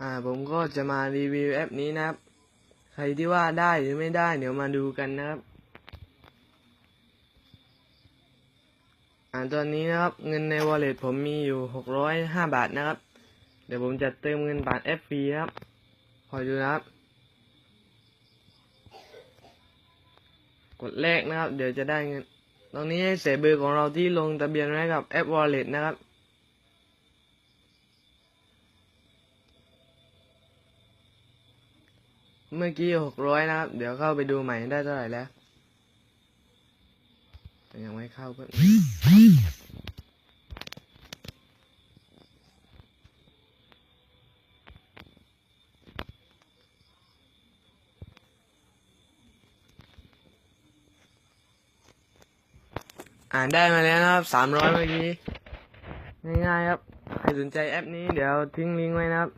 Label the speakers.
Speaker 1: อ่าผมก็จะมารีวิวแอปนี้นะครับ ใครที่ว่าได้หรือไม่ได้ เดี๋ยวมาดูกันนะครับอ่าตอนนี้นะครับเงินใน wallet ผมมีอยู่หกร้อยห้าบาทนะครับ เดี๋ยวผมจะเติมเงินผ่านแอปฟรีครับคอยดูนะครับ กดแรกนะครับ เดี๋ยวจะได้เงิน ตรงนี้ให้เสียเบอร์ของเราที่ลงทะเบียนไว้กับแอป wallet นะครับ เมื่อกี้หกร้อยนะครับ เดี๋ยวเข้าไปดูใหม่ได้เท่าไหร่แล้วยังไม่เข้าก็อ่านได้มาแล้วนะครับสามร้อยเมื่อกี้ ง่ายๆครับ ใครสนใจแอปนี้เดี๋ยวทิ้งลิงก์ไว้นะครับ